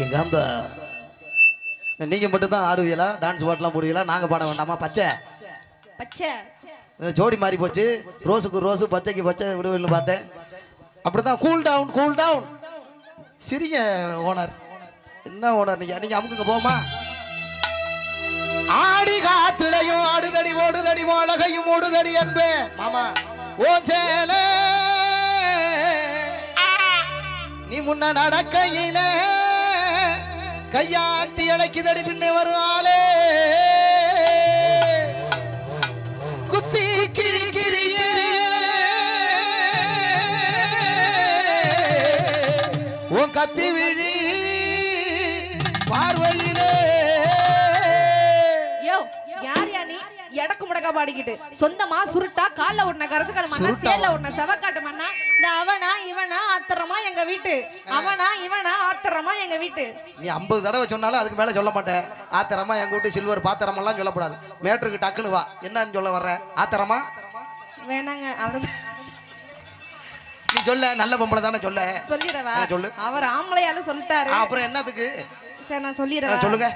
எங்க அம்பா நீங்க மட்டும் தான் ஆடுவீங்களா? டான்ஸ் பாட்டுலாம் போடுவீங்களா? நாங்க பாட வேண்டாமா? பச்சை? ஜோடி மாறி போச்சு. ரோஸுக்கு ரோஸு பச்சைக்கு பச்சை விடுவேன்னு பார்த்தேன். அப்படிதான் கூல் டவுன் கூல் டவுன் சிரிங்க ஓனர். என்ன ஓனர்? நீங்க நீங்க அமுக்குங்க போமா ஆடி காத்துலையும் ஆடுதடி ஓடுதடி மோளகையும் ஓடுதடி என்பே மாமா ஓ சேலே. நீ முன்ன நடக்கையிலே. கையாட்டி அழைக்குதடி பின்னே வரும் ஆளே. குத்தி கிரி கிரியே உன் கத்தி முடக்கா பாடிக்கிட்டு. சொந்தமா சுருட்டா கால்ல ஒண்ண கரசுக்காடு மண்ணா? சேல ஒண்ண செவக்காட்டு மண்ணா இந்த அவனா இவனா ஆத்திரமா எங்க வீட்டு? அவனா இவனா ஆத்திரமா எங்க வீட்டு? நீ ஐம்பது தடவை சொன்னாலும் அதுக்கு மேல சொல்ல மாட்டேன். ஆத்திரமா எங்க வீட்டு சில்வர் பாத்திரமெல்லாம் சொல்லக்கூடாது மேட்டருக்கு டக்குன்னு வா. என்னன்னு சொல்ல வர்ற? ஆத்திரமா? வேணாங்க அவர் நீ சொல்ல நல்ல பொம்பளை தானே சொல்ல. சொல்லிடவா? சொல்லு. அவர் ஆம்பளையால சொல்லிட்டாரு. அப்புறம் என்னத்துக்கு? சரி நான் சொல்லிடுறேன் சொல்லுங்க.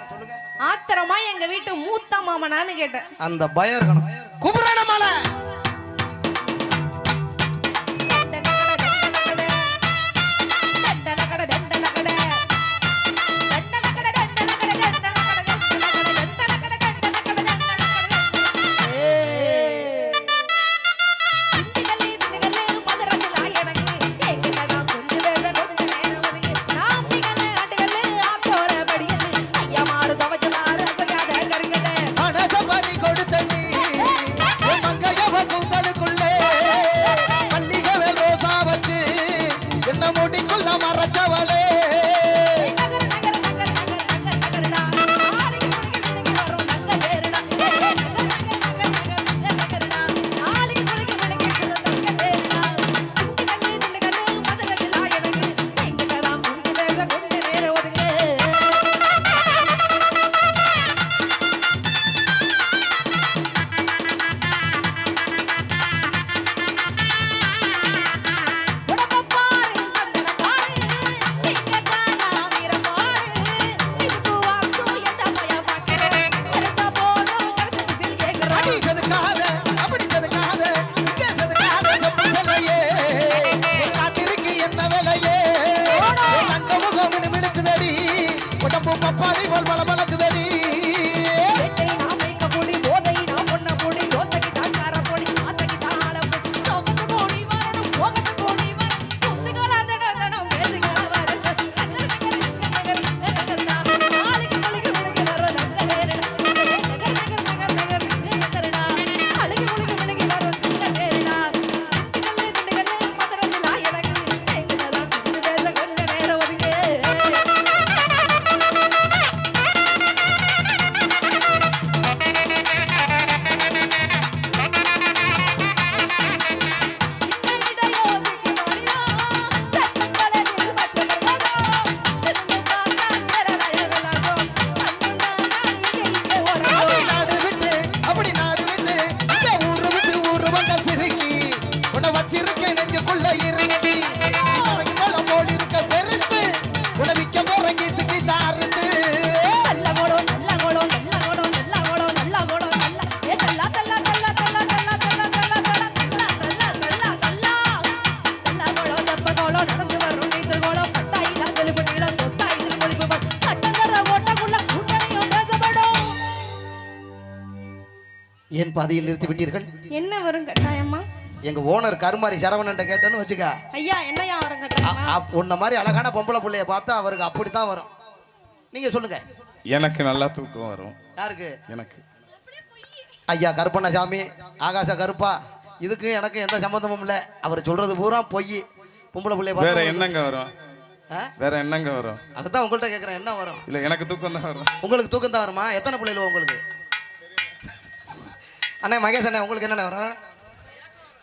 ஆத்திரமா எங்க வீட்டு மூத்த மாமனான்னு கேட்டேன். அந்த பயம் இருக்கணும் குபுரண மலை உடம்பு பப்பாளி பல பல ஏன் பாதியில் நிறுத்தி விட்டீர்கள் என்ன வரும் கட்டாயமா எங்க ஓனர் கருமாரி சரவணன்ட்ட கேட்டேன்னு வச்சுக்க. ஐயா என்னையா வரும் கட்டாயமா உன்ன மாதிரி அழகான பொம்பளை புள்ளைய பார்த்தா அவருக்கு அப்படித்தான் வரும். நீங்க சொல்லுங்க. எனக்கு நல்லா தூக்கம் வரும். யாருக்கு? எனக்கு. ஐயா கருப்பண்ணசாமி ஆகாச கருப்பா இதுக்கு எனக்கு எந்த சம்பந்தமும் இல்லை. அவர் சொல்றது பூரா பொய். பொம்பளை பிள்ளைய வேற பார்த்தா என்னங்க வரும்? ஆ? வேற என்னங்க வரும்? அதைத்தான் உங்கள்கிட்ட கேட்குறேன் என்ன வரும்? இல்ல எனக்கு தூக்கம் தான் வரும். உங்களுக்கு தூக்கம் தான் வருமா? எத்தனை பிள்ளைகள் உங்களுக்கு? அண்ணே மகேஷ் அண்ணே உங்களுக்கு என்னென்ன வரும்?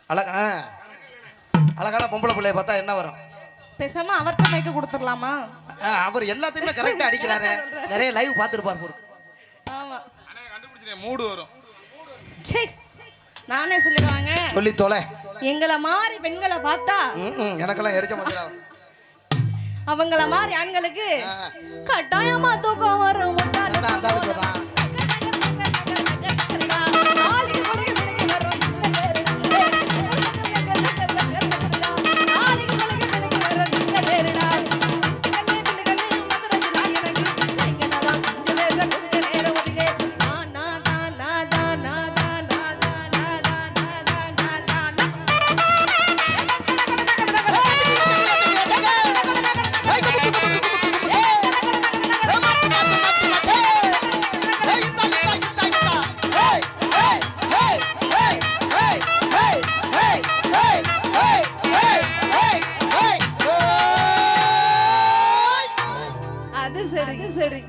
அழகா. அழகான பொம்பளை பிள்ளைய பார்த்தா என்ன வரும்? பேசாம அவர்கிட்ட மைக்க கொடுத்துடலாமா? அவர் எல்லாத்தையுமே கரெக்டாக அடிக்கிறாரு. நிறைய லைவ் பார்த்துருப்பார் பொருக்கு ஆமா. மூடு வரும். சே நானே சொல்லிடுவாங்க. சொல்லி தொலை. எங்களை மாதிரி பெண்களை பார்த்தா ம், ம், எனக்கெல்லாம் எரிச்ச மாதிரி அவங்கள மாதிரி ஆண்களுக்கு கட்டாயமா தூக்கம் வரும். சரி